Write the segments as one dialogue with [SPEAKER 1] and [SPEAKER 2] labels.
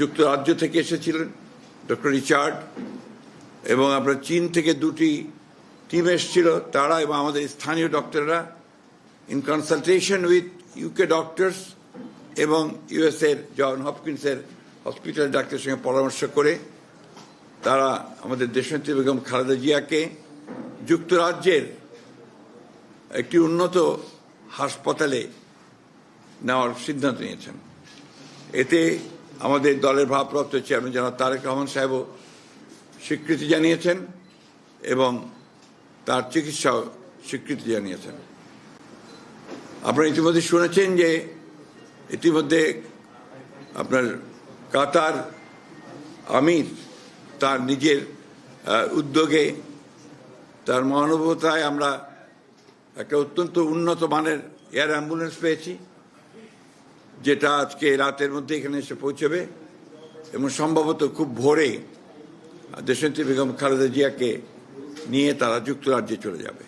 [SPEAKER 1] যুক্তরাজ্য থেকে এসেছিলেন, ডক্টর রিচার্ড, এবং আপনার চীন থেকে দুটি টিম এসেছিল, তারা এবং আমাদের স্থানীয় ডক্টররা in consultation with UK doctors এবং ইউএসএর জন হপকিন্সের হসপিটাল ডাক্তারের সঙ্গে পরামর্শ করে, তারা আমাদের দেশনেত্রী বেগম খালেদা জিয়াকে যুক্তরাজ্যের একটি উন্নত হাসপাতালে নেওয়ার সিদ্ধান্ত নিয়েছেন। এতে আমাদের দলের ভারপ্রাপ্ত চেয়ারম্যান জনাব তারেক রহমান সাহেবও স্বীকৃতি জানিয়েছেন এবং তার চিকিৎসাও স্বীকৃতি জানিয়েছেন। আপনারা ইতিমধ্যে শুনেছেন যে ইতিমধ্যে আপনার কাতার আমির তার নিজের উদ্যোগে তার মহানুভবতায় আমরা একটা অত্যন্ত উন্নত মানের এয়ার অ্যাম্বুলেন্স পেয়েছি। যেটা আজকে রাতের মধ্যে এখানে এসে পৌঁছবে এবং সম্ভবত খুব ভোরে দেশনেত্রী বেগম খালেদা জিয়াকে নিয়ে তারা যুক্তরাজ্যে চলে যাবে।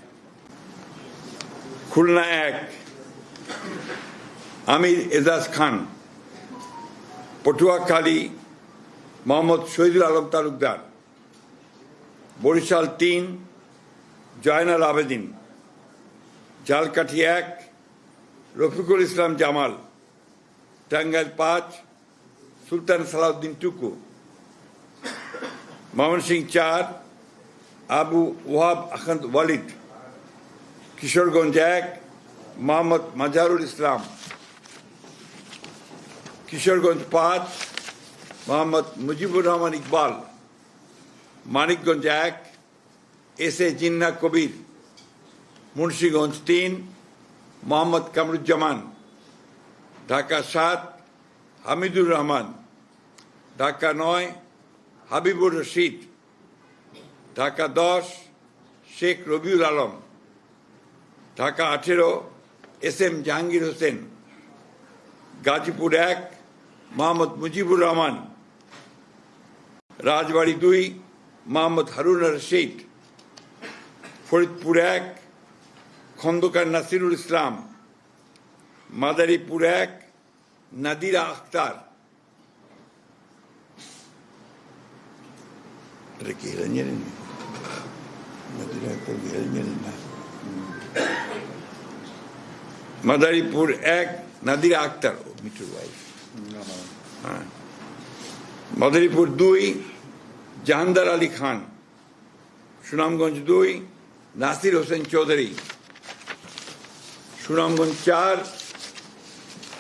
[SPEAKER 1] খুলনা এক, আমির এজাজ খান, পটুয়াখালী, মোহাম্মদ শহীদুল আলম তালুকদার, বরিশাল তিন, জয়নাল আবেদিন, জালকাঠি এক, রফিকুল ইসলাম জামাল টাঙ্গাইল পাঁচ সুলতান সালাউদ্দিন টুকু ময়মনসিং চার আবু ওয়াহাব আখন্দ ওয়ালিদ কিশোরগঞ্জ এক মোহাম্মদ মাজারুল ইসলাম কিশোরগঞ্জ পাঁচ মোহাম্মদ মুজিবুর রহমান ইকবাল মানিকগঞ্জ এক এস এ জিন্না কবির মুন্সীগঞ্জ তিন মোহাম্মদ কামরুজ্জামান ঢাকা সাত, হামিদুর রহমান। ঢাকা নয়, হাবিবুর রশিদ। ঢাকা দশ, শেখ রবিউল আলম। ঢাকা আঠেরো, এস এম জাহাঙ্গীর হোসেন। গাজীপুর এক, মোহাম্মদ মুজিবুর রহমান। রাজবাড়ি দুই, মোহাম্মদ হারুন রশিদ। ফরিদপুর এক, খন্দকার নাসিরুল ইসলাম। মাদারীপুর এক নাদিরা আখতার এটা কি রঞ্জনী নাদিরা আখতার কি না মাদারীপুর এক নাদিরা আক্তার ও মিঠুর ওয়াইফ হ্যাঁ মাদারীপুর দুই জাহানদার আলী খান সুনামগঞ্জ দুই নাসির হোসেন চৌধুরী সুনামগঞ্জ চার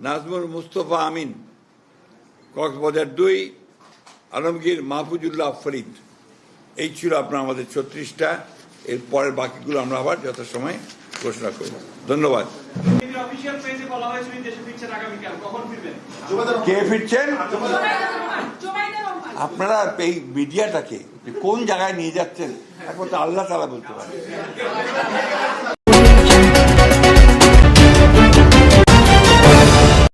[SPEAKER 1] নাজমুল মুস্তফা আমিন কক্সবাজার দুই আলমগীর মাহফুজুল্লাহ ফরিদ। এই ছিল আপনার আমাদের ছত্রিশটা। এর পরের বাকিগুলো আমরা আবার যথাসময়ে ঘোষণা করব। ধন্যবাদ। কে ফিরছেন? আপনারা এই মিডিয়াটাকে কোন জায়গায় নিয়ে যাচ্ছেন একমাত্র আল্লাহ তালা বলতে পারে